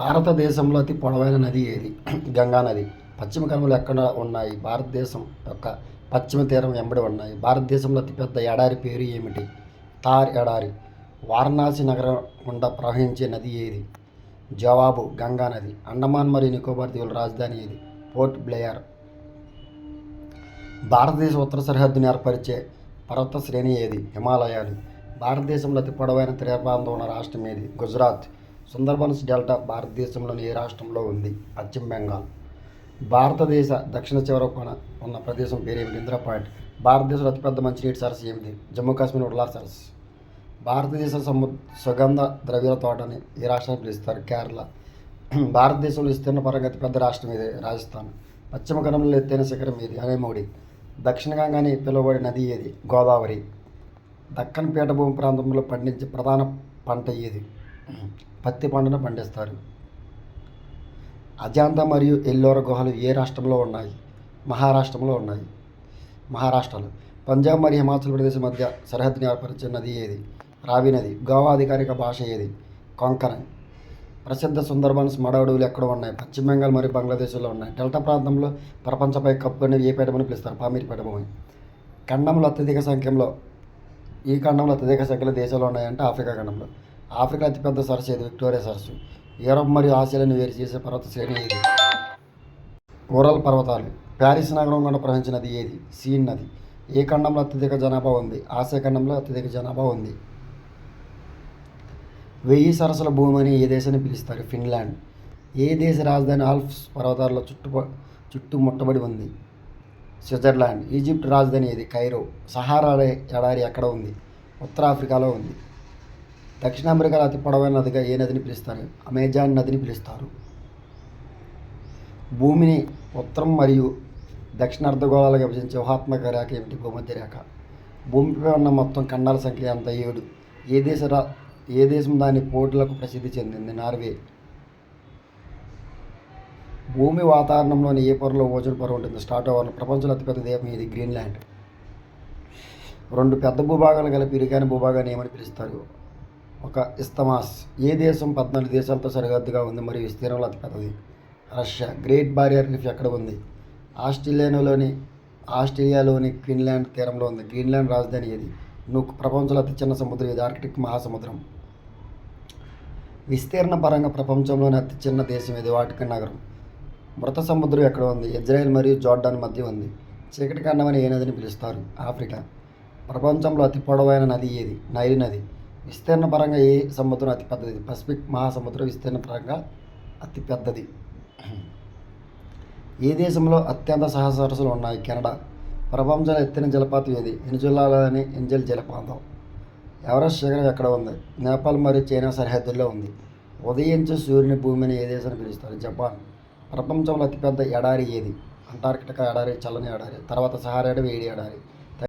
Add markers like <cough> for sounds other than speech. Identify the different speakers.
Speaker 1: భారతదేశంలో అతి పొడవైన నది ఏది? గంగా నది. పశ్చిమ కనుమలు ఎక్కడ ఉన్నాయి? భారతదేశం యొక్క పశ్చిమ తీరం వెంబడి ఉన్నాయి. భారతదేశంలో అతిపెద్ద ఎడారి పేరు ఏమిటి? థార్ ఎడారి. వారణాసి నగరం గుండా ప్రవహించే నది ఏది? జవాబు గంగా నది. అండమాన్ మరియు నికోబార్ దీవుల రాజధాని ఏది? Port Blair. భారతదేశ ఉత్తర సరిహద్దుని ఏర్పరిచే పర్వత శ్రేణి ఏది? హిమాలయాలు. భారతదేశంలో అతి పొడవైన తీరప్రాంతం ఉన్న రాష్ట్రం ఏది? గుజరాత్. సుందర్బన్స్ డెల్టా భారతదేశంలోని ఏ రాష్ట్రంలో ఉంది? పశ్చిమ బెంగాల్. భారతదేశ దక్షిణ చివర ఉన్న ప్రదేశం పేరు ఏమిటి? ఇందిరా పాయింట్ భారతదేశంలో అతిపెద్ద మంచినీటి సరస్సు ఏమిటి? జమ్మూ కాశ్మీర్ ఉడలార్ సరస్సు. భారతదేశ సము సుగంధ ద్రవ్యాల తోటని ఏ రాష్ట్రాన్ని పిలుస్తారు? కేరళ. <clears throat> భారతదేశంలో విస్తీర్ణ పరంగా అతిపెద్ద రాష్ట్రం ఇది రాజస్థాన్. పశ్చిమ గణంలో ఎత్తైన శిఖరం ఏది? అనేమౌడి దక్షిణ గంగాని పిలువబడే నది ఏది? గోదావరి. దక్కన్ పీఠభూమి ప్రాంతంలో పండించే ప్రధాన పంట ఏది? పత్తి పంటను పండిస్తారు. అజాంతా మరియు ఎల్లోర గుహలు ఏ రాష్ట్రంలో ఉన్నాయి? మహారాష్ట్రంలో ఉన్నాయి. మహారాష్ట్రలో. పంజాబ్ మరియు హిమాచల్ ప్రదేశ్ మధ్య సరిహద్దుని ఏర్పరిచే నది ఏది? రావి నది. గోవా అధికారిక భాష ఏది? కొంకణి. ప్రసిద్ధ సుందర్బన్స్ మడ అడవులు ఎక్కడ ఉన్నాయి? పశ్చిమ బెంగాల్ మరియు బంగ్లాదేశ్లో ఉన్నాయి. డెల్టా ప్రాంతంలో ప్రపంచపై కప్పు అనేది ఏ పీఠమని పిలుస్తారు? పామీర్ పీఠభూమి. ఖండంలో అత్యధిక సంఖ్యలో ఈ ఖండంలో అత్యధిక సంఖ్యలో దేశాలు ఉన్నాయంటే ఆఫ్రికా ఖండంలో. ఆఫ్రికా అతిపెద్ద సరస్సు ఇది విక్టోరియా సరస్సు. యూరప్ మరియు ఆసియాలను వేరు చేసే పర్వత శ్రేణి ఇది ఓరల్ పర్వతాలు. ప్యారిస్ నగరం గుండా ప్రవహించిన నది ఏది? సీన్ నది. ఏ ఖండంలో అత్యధిక జనాభా ఉంది? ఆసియా ఖండంలో అత్యధిక జనాభా ఉంది. వెయ్యి సరస్సుల భూమి అని ఏ దేశాన్ని పిలుస్తారు? ఫిన్లాండ్. ఏ దేశ రాజధాని ఆల్ప్స్ పర్వతాల్లో చుట్టు చుట్టుముట్టబడి ఉంది? స్విట్జర్లాండ్. ఈజిప్ట్ రాజధాని ఏది? కైరో. సహారా ఎడారి ఎక్కడ ఉంది? ఉత్తర ఆఫ్రికాలో ఉంది. దక్షిణ అమెరికాలో అతి పొడవైన నదిగా ఏ నదిని పిలుస్తారు? అమెజాన్ నదిని పిలుస్తారు. భూమిని ఉత్తరం మరియు దక్షిణ అర్ధగోళాలుగా విభజించే ఊహాత్మక రేఖ ఏమిటి? భూమధ్య రేఖ. భూమిపై ఉన్న మొత్తం ఖండాల సంఖ్య అంత ఏడు. ఏ దేశ రా ఏ దేశం దాని పోర్టులకు ప్రసిద్ధి చెందింది? నార్వే. భూమి వాతావరణంలోని ఏ పొరలో ఓజోన్ పొర ఉంటుంది? స్టార్ట్ అవ్వాలి ప్రపంచంలో అతిపెద్ద దేశం ఇది గ్రీన్లాండ్. రెండు పెద్ద భూభాగాలు కలిపి ఇరుకైన భూభాగాన్ని ఏమని పిలుస్తారు? ఒక ఇస్తమాస్. ఏ దేశం పద్నాలుగు దేశాలతో సరిహద్దుగా ఉంది మరియు విస్తీర్ణంలో అతిపెద్దది? రష్యా. గ్రేట్ బారియర్ రీఫ్ ఎక్కడ ఉంది? ఆస్ట్రేలియాలోని ఆస్ట్రేలియాలోని గ్రీన్లాండ్ తీరంలో ఉంది. గ్రీన్లాండ్ రాజధాని ఏది? నుక్. ప్రపంచంలో అతి చిన్న సముద్రం ఇది ఆర్కిటిక్ మహాసముద్రం. విస్తీర్ణ పరంగా ప్రపంచంలోని అతి చిన్న దేశం ఇది వాటికన్ నగరం. మృత సముద్రం ఎక్కడ ఉంది? ఇజ్రాయెల్ మరియు జోర్డాన్ మధ్య ఉంది. చీకటి ఖండం అని ఏ నదిని పిలుస్తారు? ఆఫ్రికా. ప్రపంచంలో అతి పొడవైన నది ఏది? నైరి నది. విస్తీర్ణ పరంగా ఏ సముద్రం అతి పెద్దది? పసిఫిక్ మహాసముద్రం విస్తీర్ణ పరంగా అతి పెద్దది. ఏ దేశంలో అత్యంత సహసరస్సులు ఉన్నాయి? కెనడా. ప్రపంచంలో ఎత్తైన జలపాతం ఏది? ఎనిజులాలోని ఎంజల్ జలపాతం. ఎవరెస్ట్ శిఖరం ఎక్కడ ఉంది? నేపాల్ మరియు చైనా సరిహద్దుల్లో ఉంది. ఉదయించే సూర్యుని భూమిని ఏ దేశాన్ని పిలుస్తారు? జపాన్. ప్రపంచంలో అతిపెద్ద ఎడారి ఏది? అంటార్కిటికా ఎడారి చల్లని ఎడారి తర్వాత సహారా వేడి ఎడారి.